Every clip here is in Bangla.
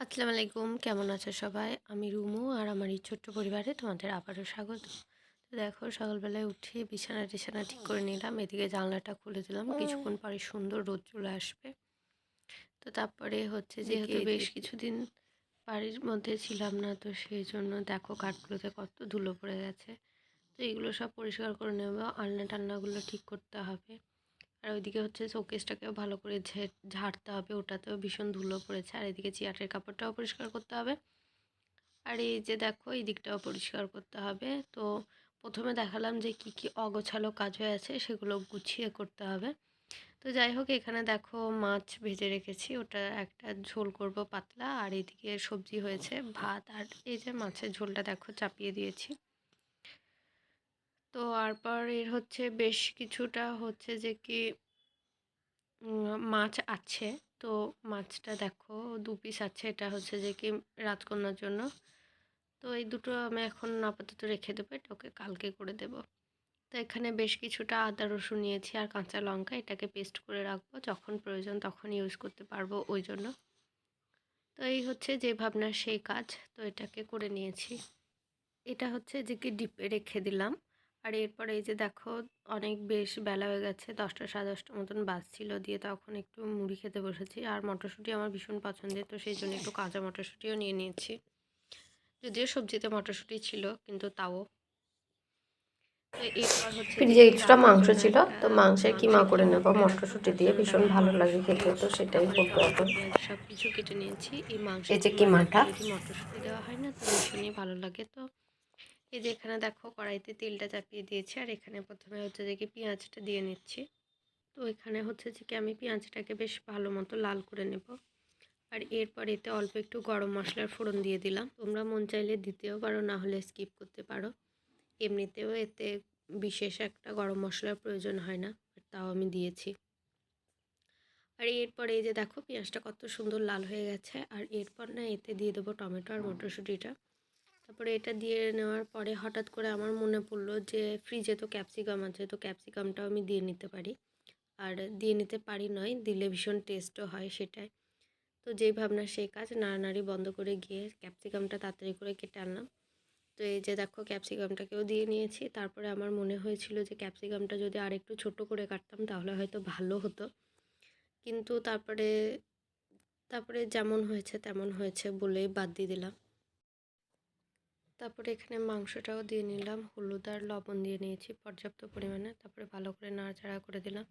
আসসালামু আলাইকুম। কেমন আছো সবাই? আমি রুমু আর আমার এই ছোট্ট পরিবারে তোমাদের আবারও স্বাগত। তো দেখো সকালবেলায় উঠে বিছানা টিছানা ঠিক করে নিলাম এদিকে জানলাটা খুলে দিলাম। কিছুক্ষণ পরে সুন্দর রোদ চলে আসবে। তো তারপরে হচ্ছে যেহেতু বেশ কিছুদিন বাড়ির মধ্যে ছিলাম না তো সেই জন্য দেখো কাঠগুলোতে কত ধুলো পড়ে গেছে। তো এগুলো সব পরিষ্কার করে নেব আলনা টান্নাগুলো ঠিক করতে হবে। আর ওইদিকে হচ্ছে শোকেসটাকেও ভালো করে ঝাড়তে হবে, ওটাতেও ভীষণ ধুলো পড়েছে। আর এদিকে চেয়ারের কাপড়টাও পরিষ্কার করতে হবে। আর এই যে দেখো, এই দিকটাও পরিষ্কার করতে হবে। তো প্রথমে দেখালাম যে কি কি অগোছালো কাজ হয়ে আছে, সেগুলো গুছিয়ে করতে হবে। তো যাই হোক, এখানে দেখো মাছ ভেজে রেখেছি, ওটা একটা ঝোল করব পাতলা। আর এদিকে সবজি হয়েছে ভাত। আর এই যে মাছের ঝোলটা দেখো, চাপিয়ে দিয়েছি। তো তারপর এর হচ্ছে বেশ কিছুটা হচ্ছে যে কি মাছ আছে। তো মাছটা দেখো, দু পিস আছে। এটা হচ্ছে যে কি রাজকন্যার জন্য। তো এই দুটো আমি এখন আপাতত রেখে দেবো। এটা ওকে কালকে করে দেব। তো এখানে বেশ কিছুটা আদা, রসুন নিয়েছি আর কাঁচা লঙ্কা। এটাকে পেস্ট করে রাখব। যখন প্রয়োজন তখন ইউজ করতে পারব ওই জন্য। তো এই হচ্ছে যে ভাবনা সেই কাজ। তো এটাকে করে নিয়েছি। এটা হচ্ছে যে কি ডিপে রেখে দিলাম। আর এরপরে এই যে দেখো অনেক বেশ বেলা হয়ে গেছে দশটা সাড়ে দশটার মতন বাজছিল দিয়ে তখন একটু মুড়ি খেতে বসেছি। আর মটরশুঁটি আমার ভীষণ পছন্দের তো সেই জন্য একটু কাঁচা মটরশুঁটিও নিয়ে নিয়েছি। যদিও সবজিতে মটরশুঁটি ছিল কিন্তু তাও। এরপর হচ্ছে ফ্রিজে কিছুটা মাংস ছিল তো মাংসের কিমা করে নেব। মটরশুঁটি দিয়ে ভীষণ ভালো লাগে খেতে তো সেটাই করব এখন। সব কিছু কেটে নিয়েছি। এই মাংস এই যে কিমাটা মটরশুঁটি দেওয়া হয় না তো ভীষণই ভালো লাগে। তো এই যে এখানে দেখো কড়াইতে তেলটা চাপিয়ে দিয়েছি, আর এখানে প্রথমে হচ্ছে যে কি পেঁয়াজটা দিয়ে নিচ্ছি। তো এখানে হচ্ছে যে কি আমি পেঁয়াজটাকে বেশ ভালো মতো লাল করে নেব। আর এরপর এতে অল্প একটু গরম মশলার ফোড়ন দিয়ে দিলাম। তোমরা মন চাইলে দিতেও পারো, না হলে স্কিপ করতে পারো। এমনিতেও এতে বিশেষ একটা গরম মশলার প্রয়োজন হয় না তাও আমি দিয়েছি। আর এরপরে এই যে দেখো পেঁয়াজটা কত সুন্দর লাল হয়ে গেছে, আর এরপর না এতে দিয়ে দেবো টমেটো আর মটরশুঁটিটা। তারপরে এটা দিয়ে নেওয়ার পরে হঠাৎ করে আমার মনে পড়ল যে ফ্রিজে তো ক্যাপসিকাম আছে, তো ক্যাপসিকামটাও আমি দিয়ে নিতে পারি। আর দিয়ে নিতে পারি নয়, দিলে ভীষণ টেস্টও হয় সেটাই। তো যেই ভাবনা, সেই কাজ নাড়ানাড়ি বন্ধ করে গিয়ে ক্যাপসিকামটা তাড়াতাড়ি করে কেটে আনলাম। তো এই যে দেখো ক্যাপসিকামটাকেও দিয়ে নিয়েছি, তারপরে আমার মনে হয়েছিল যে ক্যাপসিকামটা যদি আর একটু ছোটো করে কাটতাম তাহলে হয়তো ভালো হতো। কিন্তু তারপরে তারপরে যেমন হয়েছে তেমন হয়েছে বলেই বাদ দিয়ে দিলাম। তারপরে এখানে মাংসটাও দিয়ে নিলাম, হলুদ আর লবণ দিয়ে নিয়েছি পর্যাপ্ত পরিমাণে, তারপরে ভালো করে নাড়াচাড়া করে দিলাম।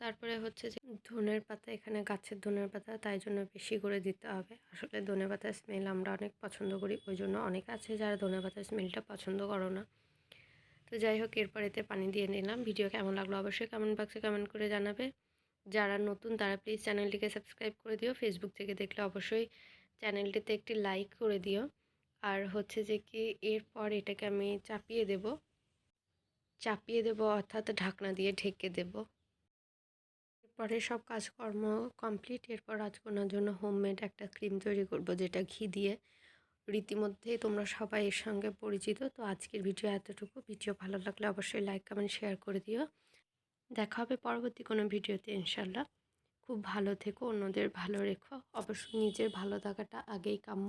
তারপরে হচ্ছে যে ধনের পাতা, এখানে গাছের ধনের পাতা, তাই জন্য বেশি করে দিতে হবে। আসলে ধনে পাতার স্মেল আমরা অনেক পছন্দ করি, ওই জন্য অনেক আছে যারা ধনে পাতার স্মেলটা পছন্দ করো না। তো যাই হোক, এরপর এতে পানি দিয়ে নিলাম। ভিডিও কেমন লাগল অবশ্যই কমেন্ট বক্সে কমেন্ট করে জানাবে। যারা নতুন, তারা প্লিজ চ্যানেলটিকে সাবস্ক্রাইব করে দিও। ফেসবুক থেকে দেখলে অবশ্যই চ্যানেলটিতে একটি লাইক করে দিও। আর হচ্ছে যে কি এরপর এটাকে আমি চাপিয়ে দেব। চাপিয়ে দেব অর্থাৎ ঢাকনা দিয়ে ঢেকে দেব। এরপরে সব কাজকর্ম কমপ্লিট। এরপর রাজকন্যার জন্য হোমমেড একটা ক্রিম তৈরি করব, যেটা ঘি দিয়ে। রীতিমধ্যেই তোমরা সবাই এর সঙ্গে পরিচিত, তো আজকের ভিডিও এতটুকু। ভিডিও ভালো লাগলে অবশ্যই লাইক কমেন্ট শেয়ার করে দিও। দেখা হবে পরবর্তী কোনো ভিডিওতে ইনশাল্লাহ খুব ভালো থেকো, অন্যদের ভালো রেখো। অবশ্যই নিজের ভালো থাকাটা আগেই কাম্য।